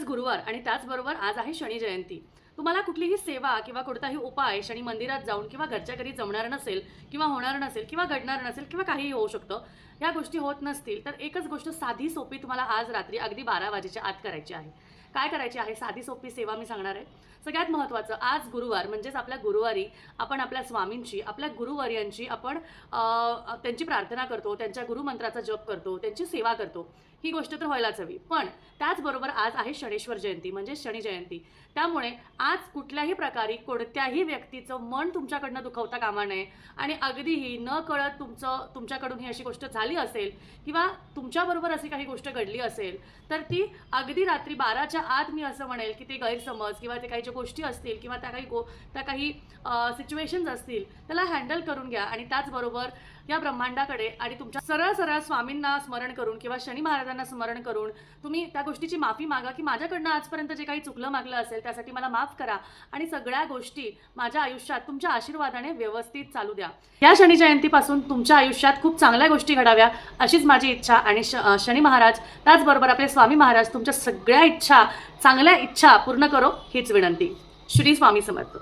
आज गुरुवार आणि त्याचबरोबर आज आहे शनी जयंती. तुम्हाला कुठलीही सेवा किंवा कोणताही उपाय शनी मंदिरात जाऊन किंवा घरच्या घरी जमणार नसेल किंवा होणार नसेल किंवा घडणार नसेल किंवा काहीही होऊ शकतं या गोष्टी होत नसतील तर एकच गोष्ट साधी सोपी तुम्हाला आज रात्री अगदी बारा वाजेच्या आत करायची आहे. काय करायची आहे? साधी सोपी सेवा मी सांगणार आहे. सगळ्यात महत्त्वाचं आज गुरुवार म्हणजेच आपल्या गुरुवारी आपण आपल्या स्वामींची आपल्या गुरुवर्यांची आपण त्यांची प्रार्थना करतो त्यांच्या गुरुमंत्राचा जप करतो त्यांची सेवा करतो. ही गोष्ट तर व्हायलाच हवी. पण त्याचबरोबर आज आहे शनेश्वर जयंती म्हणजे शनी जयंती. त्यामुळे आज कुठल्याही प्रकारे कोणत्याही व्यक्तीचं मन तुमच्याकडनं दुखवता कामा नये आणि अगदीही न कळत तुमचं तुमच्याकडून ही अशी गोष्ट झाली असेल किंवा तुमच्याबरोबर अशी काही गोष्ट घडली असेल तर ती अगदी रात्री बाराच्या आत मी असं म्हणेल की ते गैरसमज किंवा ते काही ज्या गोष्टी असतील किंवा त्या काही गो त्या काही सिच्युएशन्स असतील त्याला हँडल करून घ्या. आणि त्याचबरोबर या ब्रह्मांडाकडे आणि तुमच्या सरळ सरळ स्वामींना स्मरण करून किंवा शनी महाराजांना स्मरण करून तुम्ही त्या गोष्टीची माफी मागा की माझ्याकडनं आजपर्यंत जे काही चुकलं मागलं असेल त्यासाठी मला माफ करा. आणि सगळ्या गोष्टी माझ्या आयुष्यात तुमच्या आशीर्वादाने व्यवस्थित चालू द्या. या शनी जयंतीपासून तुमच्या आयुष्यात खूप चांगल्या गोष्टी घडाव्या अशीच माझी इच्छा. आणि श शनी महाराज त्याचबरोबर आपले स्वामी महाराज तुमच्या सगळ्या इच्छा चांगल्या इच्छा पूर्ण करो हीच विनंती. श्री स्वामी समर्थ.